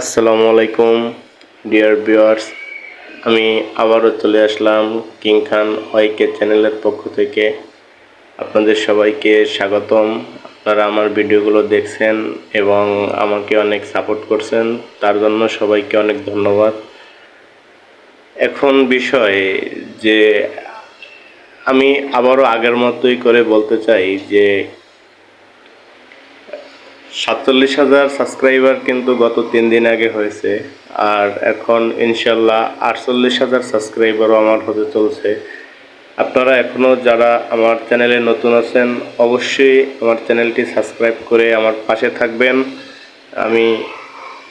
আসসালামু আলাইকুম, dear viewers. আমি আবারও চলে আসলাম কিং খান ওয়াইকে চ্যানেলের পক্ষ থেকে। আপনাদের সবাইকে স্বাগতম। আপনারা আমার ভিডিওগুলো দেখছেন এবং আমাকে অনেক সাপোর্ট করছেন, তার জন্য সবাইকে অনেক ধন্যবাদ। এখন বিষয় যে আমি আবারও আগের মতোই করে বলতে চাই যে সাতচল্লিশ হাজার সাবস্ক্রাইবার কিন্তু গত তিন দিন আগে হয়েছে। আর এখন ইনশাল্লাহ আটচল্লিশ হাজার সাবস্ক্রাইবারও আমার হতে চলছে। আপনারা এখনও যারা আমার চ্যানেলে নতুন আছেন, অবশ্যই আমার চ্যানেলটি সাবস্ক্রাইব করে আমার পাশে থাকবেন। আমি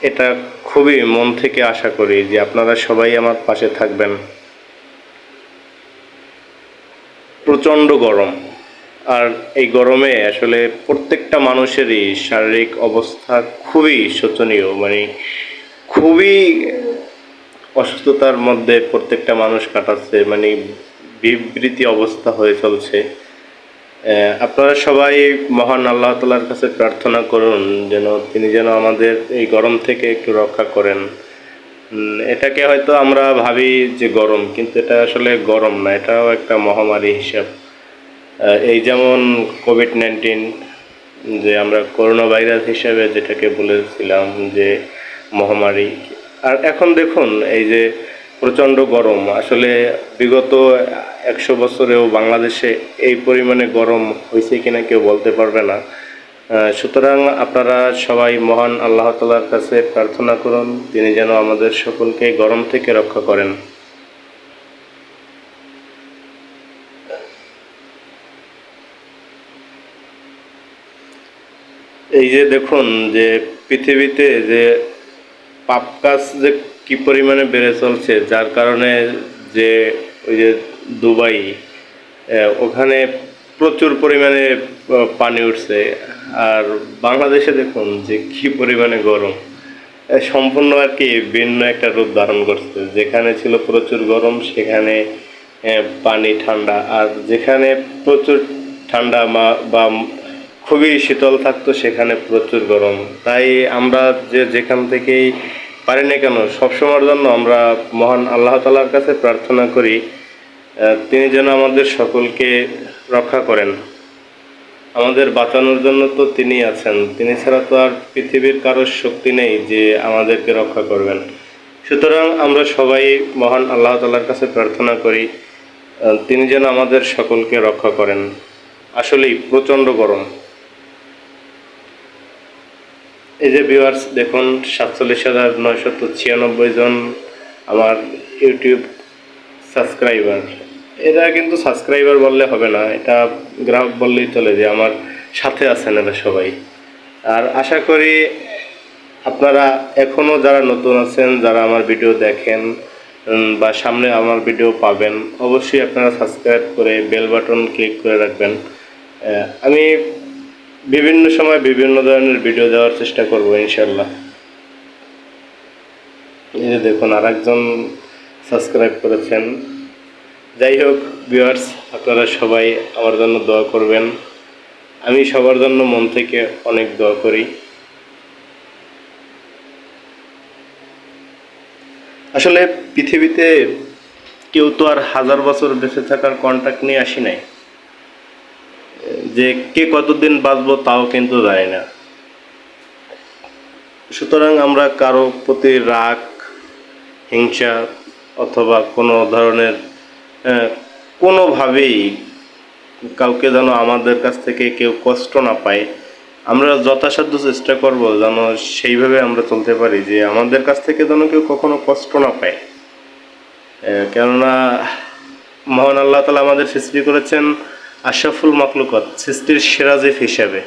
এটা খুবই মন থেকে আশা করি যে আপনারা সবাই আমার পাশে থাকবেন। প্রচণ্ড গরম। আর এই গরমে আসলে প্রত্যেকটা মানুষেরই শারীরিক অবস্থা খুবই শোচনীয় মানে খুবই অসুস্থতার মধ্যে প্রত্যেকটা মানুষ কাটাচ্ছে মানে বিবৃতি অবস্থা হয়ে চলছে। আপনারা সবাই মহান আল্লাহ তালার কাছে প্রার্থনা করুন যেন তিনি যেন আমাদের এই গরম থেকে একটু রক্ষা করেন। এটাকে হয়তো আমরা ভাবি যে গরম, কিন্তু এটা আসলে গরম না, এটাও একটা মহামারী হিসাব। এই যেমন কোভিড নাইন্টিন যে আমরা করোনা ভাইরাস হিসাবে যেটাকে বলেছিলাম যে মহামারী, আর এখন দেখুন এই যে প্রচণ্ড গরম, আসলে বিগত একশো বছরেও বাংলাদেশে এই পরিমাণে গরম হয়েছে কিনা কেউ বলতে পারবে না। সুতরাং আপনারা সবাই মহান আল্লাহ তালার কাছে প্রার্থনা করুন, তিনি যেন আমাদের সকলকে গরম থেকে রক্ষা করেন। এই যে দেখুন যে পৃথিবীতে যে পাপ কাজ যে কি পরিমাণে বেড়ে চলছে, যার কারণে যে ওই যে দুবাই ওখানে প্রচুর পরিমাণে পানি উঠছে। আর বাংলাদেশে দেখুন যে কি পরিমাণে গরম। সম্পূর্ণ আর কি ভিন্ন একটা রূপ ধারণ করছে। যেখানে ছিল প্রচুর গরম, সেখানে পানি ঠান্ডা। আর যেখানে প্রচুর ঠান্ডা বা খুবই শীতল থাকতো, সেখানে প্রচুর গরম। তাই আমরা যে যেখান থেকেই পারি না কেন, সবসময়ের জন্য আমরা মহান আল্লাহ তালার কাছে প্রার্থনা করি তিনি যেন আমাদের সকলকে রক্ষা করেন। আমাদের বাঁচানোর জন্য তো তিনি আছেন। তিনি ছাড়া তো আর পৃথিবীর কারোর শক্তি নেই যে আমাদেরকে রক্ষা করবেন। সুতরাং আমরা সবাই মহান আল্লাহ তালার কাছে প্রার্থনা করি তিনি যেন আমাদের সকলকে রক্ষা করেন। আসলেই প্রচণ্ড গরম। এই যে ভিউয়ার্স দেখুন, সাতচল্লিশ হাজার নয়শত ছিয়ানব্বই জন আমার ইউটিউব সাবস্ক্রাইবার এরা কিন্তু সাবস্ক্রাইবার বললে হবে না, এটা গ্রাহক বললেই চলে যে আমার সাথে আছেন এরা সবাই। আর আশা করি আপনারা এখনও যারা নতুন আছেন, যারা আমার ভিডিও দেখেন বা সামনে আমার ভিডিও পাবেন, অবশ্যই আপনারা সাবস্ক্রাইব করে বেল বাটন ক্লিক করে রাখবেন। আমি বিভিন্ন সময় বিভিন্ন ধরনের ভিডিও দেওয়ার চেষ্টা করব ইনশাল্লাহ এই যে দেখুন আর একজন সাবস্ক্রাইব করেছেন। যাই হোক ভিউয়ার্স আপনারা সবাই আমার জন্য দোয়া করবেন। আমি সবার জন্য মন থেকে অনেক দোয়া করি। আসলে পৃথিবীতে কেউ তো আর হাজার বছর বেঁচে থাকার কন্ট্যাক্ট নিয়ে আসি নাই। যে কে কতদিন বাঁচবো তাও কিন্তু জানি না। সুতরাং আমরা কারও প্রতি রাগ, হিংসা অথবা কোনো ধরনের কোনোভাবেই কাউকে যেন আমাদের কাছ থেকে কেউ কষ্ট না পায়, আমরা যথাসাধ্য চেষ্টা করব যেন সেইভাবে আমরা চলতে পারি যে আমাদের কাছ থেকে যেন কেউ কখনো কষ্ট না পায়। কেননা মহান আল্লাহ তালা আমাদের সৃষ্টি করেছেন আশরাফুল মাকলুকত সৃষ্টির সেরাজিফ হিসাবে।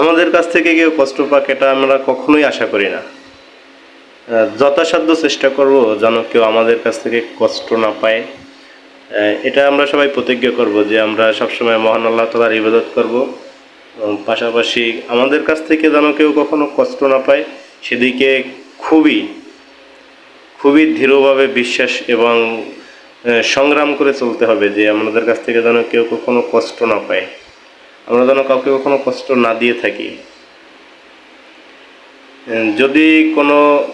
আমাদের কাছ থেকে কেউ কষ্ট পাক এটা আমরা কখনোই আশা করি না। যথাসাধ্য চেষ্টা করব যেন কেউ আমাদের কাছ থেকে কষ্ট না পায়। এটা আমরা সবাই প্রতিজ্ঞা করব যে আমরা সবসময় মহান আল্লাহ তালার ইবাদত করব। পাশাপাশি আমাদের কাছ থেকে যেন কেউ কখনো কষ্ট না পায়, সেদিকে খুবই খুবই দৃঢ়ভাবে বিশ্বাস এবং সংগ্রাম করে চলতে হবে যে আমাদের কাছ থেকে যেন কেউ কখনো কষ্ট না পায়। আমরা যেন কাউকে কখনো কষ্ট না দিয়ে থাকি। যদি কোনো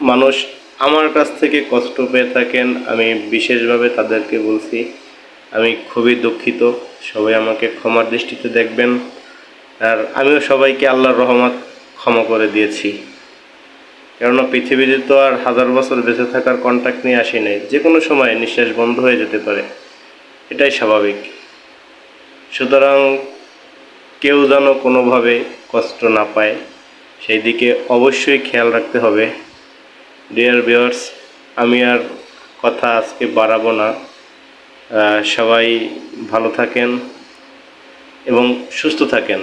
মানুষ আমার কাছ থেকে কষ্ট পেয়ে থাকেন, আমি বিশেষভাবে তাদেরকে বলছি, আমি খুবই দুঃখিত। সবাই আমাকে ক্ষমার দৃষ্টিতে দেখবেন। আর আমিও সবাইকে আল্লাহর রহমত ক্ষমা করে দিয়েছি। কেননা পৃথিবীতে তো আর হাজার বছর বেঁচে থাকার কন্ট্যাক্ট নিয়ে আসি নাই যে কোনো সময় নিঃশ্বাস বন্ধ হয়ে যেতে পারে। এটাই স্বাভাবিক। সুতরাং কেউ যেন কোনোভাবে কষ্ট না পায়, সেই দিকে অবশ্যই খেয়াল রাখতে হবে। ডিয়ার ভিউয়ার্স আমি আর কথা আজকে বাড়াবো না। সবাই ভালো থাকেন এবং সুস্থ থাকেন।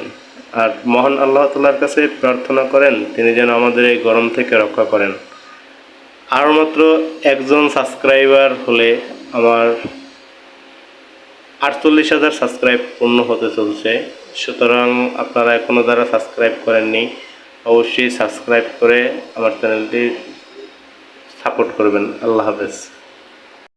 আর মহান আল্লাহ তালার কাছে প্রার্থনা করেন, তিনি যেন আমাদের এই গরম থেকে রক্ষা করেন। আর মাত্র একজন সাবস্ক্রাইবার হলে আমার আটচল্লিশ হাজার সাবস্ক্রাইব পূর্ণ হতে চলছে। সুতরাং আপনারা এখনও যারা সাবস্ক্রাইব করেননি, অবশ্যই সাবস্ক্রাইব করে আমার চ্যানেলটি সাপোর্ট করবেন। আল্লাহ হাফেজ।